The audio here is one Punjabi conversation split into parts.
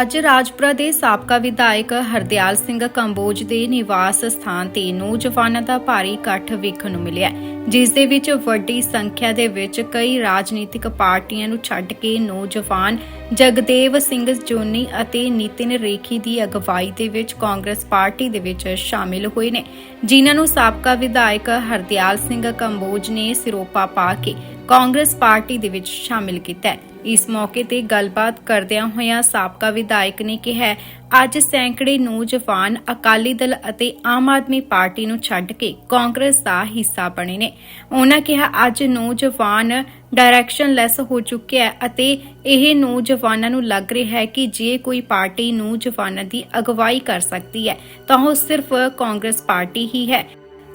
ਅੱਜ ਰਾਜਪੁਰਾ ਦੇ ਸਾਬਕਾ ਵਿਧਾਇਕ ਹਰਦਿਆਲ ਸਿੰਘ ਕੰਬੋਜ ਦੇ ਨਿਵਾਸ ਸਥਾਨ ਤੇ ਨੌਜਵਾਨਾਂ ਦਾ ਭਾਰੀ ਇਕੱਠ ਵੇਖਣ ਨੂੰ ਮਿਲਿਆ ਜਿਸ ਦੇ ਵਿੱਚ ਵੱਡੀ ਸੰਖਿਆ ਦੇ ਵਿੱਚ ਕਈ ਰਾਜਨੀਤਿਕ ਪਾਰਟੀਆਂ ਨੂੰ ਛੱਡ ਕੇ ਨੌਜਵਾਨ ਜਗਦੇਵ ਸਿੰਘ ਜੋਨੀ ਅਤੇ ਨਿਤਿਨ ਰੇਖੀ ਦੀ ਅਗਵਾਈ ਦੇ ਵਿੱਚ ਕਾਂਗਰਸ ਪਾਰਟੀ ਦੇ ਵਿੱਚ ਸ਼ਾਮਿਲ ਹੋਏ ਨੇ, ਜਿਨ੍ਹਾਂ ਨੂੰ ਸਾਬਕਾ ਵਿਧਾਇਕ ਹਰਦਿਆਲ ਸਿੰਘ ਕੰਬੋਜ ਨੇ ਸਿਰੋਪਾ ਪਾ ਕੇ ਕਾਂਗਰਸ ਪਾਰਟੀ ਦੇ ਵਿੱਚ ਸ਼ਾਮਿਲ ਕੀਤਾ ਹੈ। ਇਸ ਮੌਕੇ ਤੇ ਗੱਲਬਾਤ ਕਰਦਿਆਂ ਹੋਇਆਂ ਸਾਬਕਾ ਵਿਧਾਇਕ ਨੇ ਕਿਹਾ, ਅੱਜ ਸੈਂਕੜੇ ਨੌਜਵਾਨ ਅਕਾਲੀ ਦਲ ਅਤੇ ਆਮ ਆਦਮੀ ਪਾਰਟੀ ਨੂੰ ਛੱਡ ਕੇ ਕਾਂਗਰਸ ਦਾ ਹਿੱਸਾ ਬਣੇ ਨੇ। ਉਹਨਾਂ ਕਿਹਾ, ਅੱਜ ਨੌਜਵਾਨ ਡਾਇਰੈਕਸ਼ਨਲੈਸ ਹੋ ਚੁੱਕਿਆ ਹੈ ਅਤੇ ਇਹ ਨੌਜਵਾਨਾਂ ਨੂੰ ਲੱਗ ਰਿਹਾ ਹੈ ਕਿ ਜੇ ਕੋਈ ਪਾਰਟੀ ਨੌਜਵਾਨਾਂ ਦੀ ਅਗਵਾਈ ਕਰ ਸਕਦੀ ਹੈ, ਤਾਂ ਉਹ ਸਿਰਫ ਕਾਂਗਰਸ ਪਾਰਟੀ ਹੀ ਹੈ।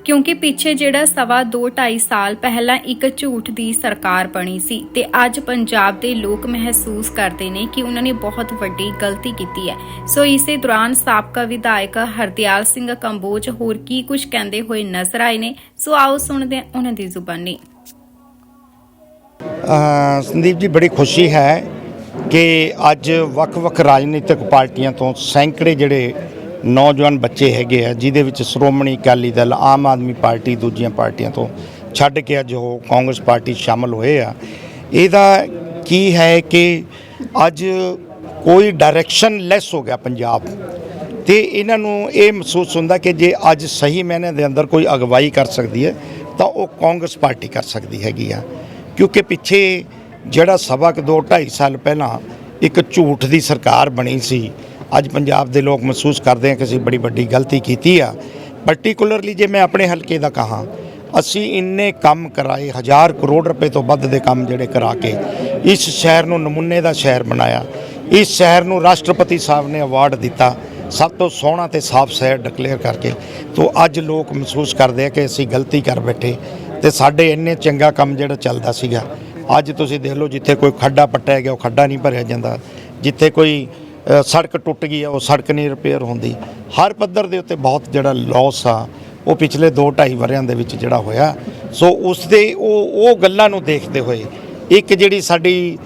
ਕਿਉਂਕਿ ਪਿੱਛੇ ਜਿਹੜਾ ਸਵਾ 2 2.5 ਸਾਲ ਪਹਿਲਾਂ ਇੱਕ ਝੂਠ ਦੀ ਸਰਕਾਰ ਬਣੀ ਸੀ ਤੇ ਅੱਜ ਪੰਜਾਬ ਦੇ ਲੋਕ ਮਹਿਸੂਸ ਕਰਦੇ ਨੇ ਕਿ ਉਹਨਾਂ ਨੇ ਬਹੁਤ ਵੱਡੀ ਗਲਤੀ ਕੀਤੀ ਹੈ। ਸੋ ਇਸੇ ਦੌਰਾਨ ਸਾਬਕਾ ਵਿਧਾਇਕ ਹਰਦਿਆਲ ਸਿੰਘ ਕੰਬੋਜ ਹੋਰ ਕੀ ਕੁਝ ਕਹਿੰਦੇ ਹੋਏ ਨਜ਼ਰ ਆਏ ਨੇ। ਸੋ ਆਓ ਸੁਣਦੇ ਹਾਂ ਉਹਨਾਂ ਦੀ ਜ਼ੁਬਾਨੀ। ਸੰਦੀਪ ਜੀ, ਬੜੀ ਖੁਸ਼ੀ ਹੈ ਕਿ ਅੱਜ ਵੱਖ-ਵੱਖ ਰਾਜਨੀਤਿਕ ਪਾਰਟੀਆਂ ਤੋਂ ਸੈਂਕੜੇ ਜਿਹੜੇ ਨੌਜਵਾਨ ਬੱਚੇ ਹੈਗੇ ਆ, ਜਿਹਦੇ ਵਿੱਚ ਸ਼੍ਰੋਮਣੀ ਅਕਾਲੀ ਦਲ, ਆਮ ਆਦਮੀ ਪਾਰਟੀ, ਦੂਜੀਆਂ ਪਾਰਟੀਆਂ ਤੋਂ ਛੱਡ ਕੇ ਅੱਜ ਉਹ ਕਾਂਗਰਸ ਪਾਰਟੀ 'ਚ ਸ਼ਾਮਲ ਹੋਏ ਆ। ਇਹਦਾ ਕੀ ਹੈ ਕਿ ਅੱਜ ਕੋਈ ਡਾਇਰੈਕਸ਼ਨ ਲੈਸ ਹੋ ਗਿਆ ਪੰਜਾਬ। ਤੇ ਇਹਨਾਂ ਨੂੰ ਇਹ ਮਹਿਸੂਸ ਹੁੰਦਾ ਕਿ ਜੇ ਅੱਜ ਸਹੀ ਮੈਨੇ ਦੇ ਅੰਦਰ ਕੋਈ ਅਗਵਾਈ ਕਰ ਸਕਦੀ ਹੈ, ਤਾਂ ਉਹ ਕਾਂਗਰਸ ਪਾਰਟੀ ਕਰ ਸਕਦੀ ਹੈਗੀ ਆ। ਕਿਉਂਕਿ ਪਿੱਛੇ ਜਿਹੜਾ ਸਵਾ ਕੁ ਦੋ 2.5 ਸਾਲ ਪਹਿਲਾਂ ਇੱਕ ਝੂਠ ਦੀ ਸਰਕਾਰ ਬਣੀ ਸੀ ਅੱਜ ਪੰਜਾਬ ਦੇ ਲੋਕ ਮਹਿਸੂਸ ਕਰਦੇ ਆ ਕਿ ਅਸੀਂ ਬੜੀ ਵੱਡੀ ਗਲਤੀ ਕੀਤੀ ਆ। ਪਾਰਟਿਕੂਲਰਲੀ ਜੇ ਮੈਂ ਆਪਣੇ ਹਲਕੇ ਦਾ ਕਹਾਂ, ਅਸੀਂ ਇੰਨੇ ਕੰਮ ਕਰਾਏ, ਹਜ਼ਾਰ ਕਰੋੜ ਰੁਪਏ ਤੋਂ ਵੱਧ ਦੇ ਕੰਮ ਜਿਹੜੇ ਕਰਾ ਕੇ ਇਸ ਸ਼ਹਿਰ ਨੂੰ ਨਮੂਨੇ ਦਾ ਸ਼ਹਿਰ ਬਣਾਇਆ। ਇਸ ਸ਼ਹਿਰ ਨੂੰ ਰਾਸ਼ਟਰਪਤੀ ਸਾਹਿਬ ਨੇ ਅਵਾਰਡ ਦਿੱਤਾ। ਸਭ ਤੋਂ ਸੋਹਣਾ ਤੇ ਸਾਫ਼ ਸ਼ਹਿਰ ਡਿਕਲੇਅਰ ਕਰਕੇ ਤੋਂ ਅੱਜ ਲੋਕ ਮਹਿਸੂਸ ਕਰਦੇ ਆ ਕਿ ਅਸੀਂ ਗਲਤੀ ਕਰ ਬੈਠੇ। ਤੇ ਸਾਡੇ ਇੰਨੇ ਚੰਗਾ ਕੰਮ ਜਿਹੜਾ ਚੱਲਦਾ ਸੀਗਾ। ਅੱਜ ਤੁਸੀਂ ਦੇਖ ਲਓ ਜਿੱਥੇ ਕੋਈ ਖੱਡਾ ਪੱਟਿਆ ਗਿਆ, ਉਹ ਖੱਡਾ ਨਹੀਂ ਭਰਿਆ ਜਾਂਦਾ। ਜਿੱਥੇ ਕੋਈ ਸੜਕ ਟੁੱਟ ਗਈ ਆ, ਉਹ ਸੜਕ ਨਹੀਂ ਰਿਪੇਅਰ ਹੁੰਦੀ। ਹਰ ਪੱਧਰ ਦੇ ਉੱਤੇ ਬਹੁਤ ਜਿਹੜਾ ਲਾਸ ਆ, ਉਹ ਪਿਛਲੇ 2 2.5 ਵਰਿਆਂ ਦੇ ਵਿੱਚ ਜਿਹੜਾ ਹੋਇਆ। ਸੋ ਉਸ ਦੇ ਉਹ ਉਹ ਗੱਲਾਂ ਨੂੰ ਦੇਖਦੇ ਹੋਏ, ਇੱਕ ਜਿਹੜੀ ਸਾਡੀ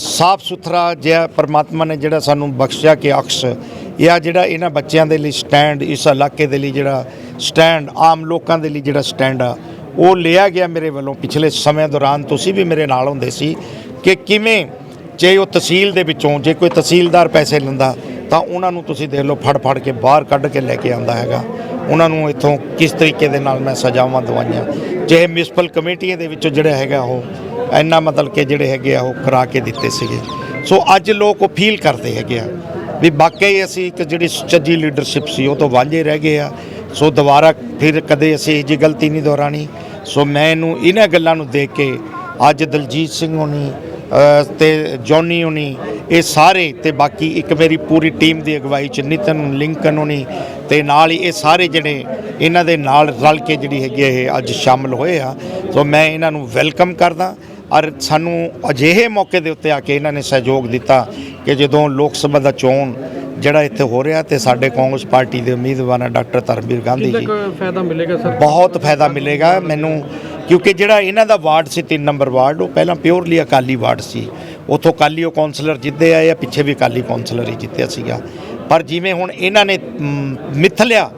ਸਾਫ਼ ਸੁਥਰਾ ਜਿਹਾ ਪਰਮਾਤਮਾ ਨੇ ਜਿਹੜਾ ਸਾਨੂੰ ਬਖਸ਼ਿਆ ਕਿ ਅਕਸ਼, ਇਹ ਜਿਹੜਾ ਇਹਨਾਂ ਬੱਚਿਆਂ ਦੇ ਲਈ ਸਟੈਂਡ ਇਸ ਇਲਾਕੇ ਦੇ ਲਈ ਜਿਹੜਾ ਸਟੈਂਡ ਆਮ ਲੋਕਾਂ ਦੇ ਲਈ ਜਿਹੜਾ ਸਟੈਂਡ ਆ, ਉਹ ਲਿਆ ਗਿਆ ਮੇਰੇ ਵੱਲੋਂ ਪਿਛਲੇ ਸਮੇਂ ਦੌਰਾਨ। ਤੁਸੀਂ ਵੀ ਮੇਰੇ ਨਾਲ ਹੁੰਦੇ ਸੀ ਕਿ ਕਿਵੇਂ ਜੇ ਉਹ ਤਹਿਸੀਲ ਦੇ ਵਿੱਚੋਂ, ਜੇ ਕੋਈ ਤਹਿਸੀਲਦਾਰ ਪੈਸੇ ਲੈਂਦਾ, ਤਾਂ ਉਹਨਾਂ ਨੂੰ ਤੁਸੀਂ ਦੇਖ ਲਓ ਫੜ ਫੜ ਕੇ ਬਾਹਰ ਕੱਢ ਕੇ ਲੈ ਕੇ ਆਉਂਦਾ ਹੈਗਾ। ਉਹਨਾਂ ਨੂੰ ਇੱਥੋਂ ਕਿਸ ਤਰੀਕੇ ਦੇ ਨਾਲ ਮੈਂ ਸਜ਼ਾਵਾਂ ਦਵਾਈਆਂ? ਜੇ ਮਿਊਨਿਸਪਲ ਕਮੇਟੀਆਂ ਦੇ ਵਿੱਚੋਂ ਜਿਹੜੇ ਹੈਗਾ ਉਹ, ਇੰਨਾ ਮਤਲਬ ਕਿ ਜਿਹੜੇ ਹੈਗੇ ਆ ਉਹ ਕਰਾ ਕੇ ਦਿੱਤੇ ਸੀਗੇ। ਸੋ ਅੱਜ ਲੋਕ ਉਹ ਫੀਲ ਕਰਦੇ ਹੈਗੇ ਆ ਵੀ ਵਾਕਈ ਅਸੀਂ ਇੱਕ ਜਿਹੜੀ ਸੁਚੱਜੀ ਲੀਡਰਸ਼ਿਪ ਸੀ, ਉਹ ਤੋਂ ਵਾਂਝੇ ਰਹਿ ਗਏ ਆ। ਸੋ ਦੁਬਾਰਾ ਫਿਰ ਕਦੇ ਅਸੀਂ ਇਹ ਜੀ ਗਲਤੀ ਨਹੀਂ ਦੁਹਰਾਣੀ ਸੋ ਮੈਂ ਇਹਨੂੰ ਇਹਨਾਂ ਗੱਲਾਂ ਨੂੰ ਦੇਖ ਕੇ ਅੱਜ ਦਲਜੀਤ ਸਿੰਘ ਹੋਣੀ ਤੇ ਜੌਨੀ ਹੋਣੀ, ਇਹ ਸਾਰੇ ਤੇ ਬਾਕੀ ਇੱਕ ਮੇਰੀ ਪੂਰੀ ਟੀਮ ਦੀ ਅਗਵਾਈ ਚ ਨਿਤਨ, ਲਿੰਕਨ ਹੋਣੀ ਤੇ ਨਾਲ ਹੀ ਇਹ ਸਾਰੇ ਜਿਹੜੇ ਇਹਨਾਂ ਦੇ ਨਾਲ ਰਲ ਕੇ ਜਿਹੜੀ ਹੈਗੀ ਇਹ ਅੱਜ ਸ਼ਾਮਲ ਹੋਏ ਆ। ਸੋ ਮੈਂ ਇਹਨਾਂ ਨੂੰ ਵੈਲਕਮ ਕਰਦਾ। ਔਰ ਸਾਨੂੰ ਅਜਿਹੇ ਮੌਕੇ ਦੇ ਉੱਤੇ ਆ ਕੇ ਇਹਨਾਂ ਨੇ ਸਹਿਯੋਗ ਦਿੱਤਾ ਕਿ ਜਦੋਂ ਲੋਕ ਸਭਾ ਦਾ ਚੋਣ ਜਿਹੜਾ ਇੱਥੇ ਹੋ ਰਿਹਾ ਤੇ ਸਾਡੇ ਕਾਂਗਰਸ ਪਾਰਟੀ ਦੇ ਉਮੀਦਵਾਰ ਹਨ ਡਾਕਟਰ ਧਰਮਵੀਰ ਗਾਂਧੀ ਜੀ ਫਾਇਦਾ ਮਿਲੇਗਾ ਸਰ? ਬਹੁਤ ਫਾਇਦਾ ਮਿਲੇਗਾ ਮੈਨੂੰ ਕਿਉਂਕਿ ਜਿਹੜਾ ਇਹਨਾਂ ਦਾ ਵਾਰਡ ਸੀ 3 ਨੰਬਰ ਵਾਰਡ ਉਹ ਪਹਿਲਾਂ ਪਿਓਰਲੀ ਅਕਾਲੀ ਵਾਰਡ ਸੀ। ਉਥੋਂ ਅਕਾਲੀ ਉਹ ਕੌਂਸਲਰ ਜਿੱਤੇ ਆਏ ਆ ਪਿੱਛੇ ਵੀ ਅਕਾਲੀ ਕੌਂਸਲਰ ਹੀ ਜਿੱਤਿਆ ਸੀਗਾ। ਪਰ ਜਿਵੇਂ ਹੁਣ ਇਹਨਾਂ ਨੇ ਮ, ਮਿੱਥ ਲਿਆ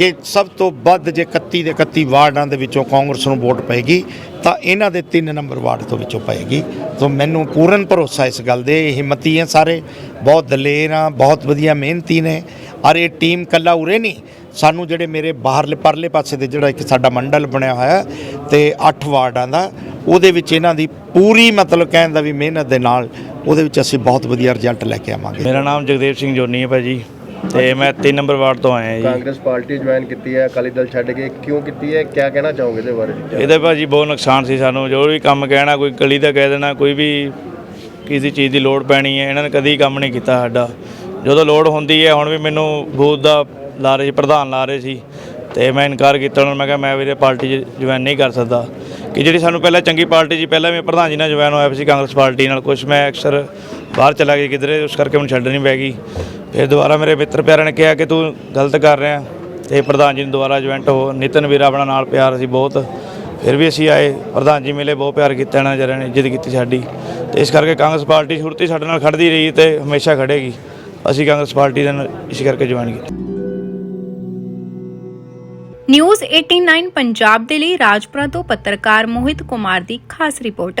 ਕਿ ਸਭ ਤੋਂ ਵੱਧ ਜੇ 31 ਦੇ 31 ਵਾਰਡਾਂ ਦੇ ਵਿੱਚੋਂ ਕਾਂਗਰਸ ਨੂੰ ਵੋਟ ਪਏਗੀ, ਤਾਂ ਇਹਨਾਂ ਦੇ 3 ਨੰਬਰ ਵਾਰਡ ਤੋਂ ਵਿੱਚੋਂ ਪਏਗੀ। ਤੋਂ ਮੈਨੂੰ ਪੂਰਨ ਭਰੋਸਾ ਇਸ ਗੱਲ ਦੇ ਹਿੰਮਤੀ ਹੈ ਸਾਰੇ। ਬਹੁਤ ਦਲੇਰ ਆ ਬਹੁਤ ਵਧੀਆ ਮਿਹਨਤੀ ਨੇ। ਔਰ ਇਹ ਟੀਮ ਕੱਲਾ ਉਰੇ ਨਹੀਂ, ਸਾਨੂੰ ਜਿਹੜੇ ਮੇਰੇ ਬਾਹਰਲੇ ਪਰਲੇ ਪਾਸੇ ਦੇ ਜਿਹੜਾ ਇੱਕ ਸਾਡਾ ਮੰਡਲ ਬਣਿਆ ਹੋਇਆ ਤੇ 8 ਵਾਰਡਾਂ ਦਾ, ਉਹਦੇ ਵਿੱਚ ਇਹਨਾਂ ਦੀ ਪੂਰੀ ਮਤਲਬ ਕਹਿਣ ਦਾ ਵੀ ਮਿਹਨਤ ਦੇ ਨਾਲ, ਉਹਦੇ ਵਿੱਚ ਅਸੀਂ ਬਹੁਤ ਵਧੀਆ ਰਿਜ਼ਲਟ ਲੈ ਕੇ ਆਵਾਂਗੇ। ਮੇਰਾ ਨਾਮ ਜਗਦੇਵ ਸਿੰਘ ਜੋਨੀ ਹੈ ਭਾਜੀ। ਤੇ ਮੈਂ 3 ਨੰਬਰ ਵਾਰਡ ਤੋਂ ਆਇਆ ਜੀ। ਕਾਂਗਰਸ ਪਾਰਟੀ ਜੁਆਇਨ ਕੀਤੀ ਹੈ ਅਕਾਲੀ ਦਲ ਛੱਡ ਕੇ ਕਿਉਂ ਕੀਤੀ ਹੈ? ਕਿਆ ਕਹਿਣਾ ਚਾਹੋਗੇ ਇਹਦੇ ਬਾਰੇ? ਇਹਦੇ ਭਾਜੀ ਬਹੁਤ ਨੁਕਸਾਨ ਸੀ ਸਾਨੂੰ ਜੋ ਵੀ ਕੰਮ ਕਹਿਣਾ ਕੋਈ ਗਲੀ ਦਾ ਕਹਿ ਦੇਣਾ ਕੋਈ ਵੀ ਕਿਸੇ ਚੀਜ਼ ਦੀ ਲੋੜ ਪੈਣੀ ਹੈ ਇਹਨਾਂ ਨੇ ਕਦੀ ਕੰਮ ਨਹੀਂ ਕੀਤਾ ਸਾਡਾ। ਜਦੋਂ ਲੋੜ ਹੁੰਦੀ ਹੈ ਹੁਣ ਵੀ ਮੈਨੂੰ ਬੂਥ ਦਾ ਲਾ ਰਹੇ ਸੀ ਪ੍ਰਧਾਨ ਲਾ ਰਹੇ ਸੀ ਤੇ ਮੈਂ ਇਨਕਾਰ ਕੀਤਾ ਉਹਨਾਂ ਨੂੰ ਮੈਂ ਕਿਹਾ ਮੈਂ ਵੀਰੇ ਪਾਰਟੀ ਜੁਆਇਨ ਨਹੀਂ ਕਰ ਸਕਦਾ। ਕਿ ਜਿਹੜੀ ਸਾਨੂੰ ਪਹਿਲਾਂ ਚੰਗੀ ਪਾਰਟੀ ਸੀ ਪਹਿਲਾਂ ਵੀ ਪ੍ਰਧਾਨ ਜੀ ਨਾਲ ਜੁਆਇਨ ਹੋਇਆ ਸੀ ਕਾਂਗਰਸ ਪਾਰਟੀ ਨਾਲ ਕੁਝ ਮੈਂ ਅਕਸਰ ਬਾਹਰ ਚਲਾ ਗਿਆ ਕਿਧਰੇ ਉਸ ਕਰਕੇ ਮੈਨੂੰ ਛੱਡਣੀ ਪੈ ਗਈ। ਫਿਰ ਦੁਬਾਰਾ ਮੇਰੇ ਮਿੱਤਰ ਪਿਆਰਾਂ ਨੇ ਕਿਹਾ ਕਿ ਤੂੰ ਗਲਤ ਕਰ ਰਿਹਾ। ਤੇ ਪ੍ਰਧਾਨ ਜੀ ਨੂੰ ਦੁਬਾਰਾ ਜੁਆਇੰਟ ਹੋ। ਨਿਤਨ ਵੀਰ ਆਪਣਾ ਨਾਲ ਪਿਆਰ ਸੀ ਬਹੁਤ। ਫਿਰ ਵੀ ਅਸੀਂ ਆਏ। ਪ੍ਰਧਾਨ ਜੀ ਮਿਲੇ ਬਹੁਤ ਪਿਆਰ ਕੀਤਾ ਇਹਨਾਂ ਜਰਿਆਂ ਨੇ ਇੱਜ਼ਤ ਕੀਤੀ ਸਾਡੀ। ਤੇ ਇਸ ਕਰਕੇ ਕਾਂਗਰਸ ਪਾਰਟੀ ਸ਼ੁਰੂ ਤੋਂ ਹੀ ਸਾਡੇ ਨਾਲ ਖੜਦੀ ਰਹੀ ਤੇ ਹਮੇਸ਼ਾ ਖੜੇਗੀ। ਅਸੀਂ ਕਾਂਗਰਸ ਪਾਰਟੀ ਦੇ ਨਾਲ ਇਸ ਕਰਕੇ ਜੁਆਇਨ ਕੀਤਾ। ਨਿਊਜ਼ 89 ਪੰਜਾਬ ਦੇ ਲਈ ਰਾਜਪੁਰਾ ਤੋਂ ਪੱਤਰਕਾਰ ਮੋਹਿਤ ਕੁਮਾਰ ਦੀ ਖਾਸ ਰਿਪੋਰਟ।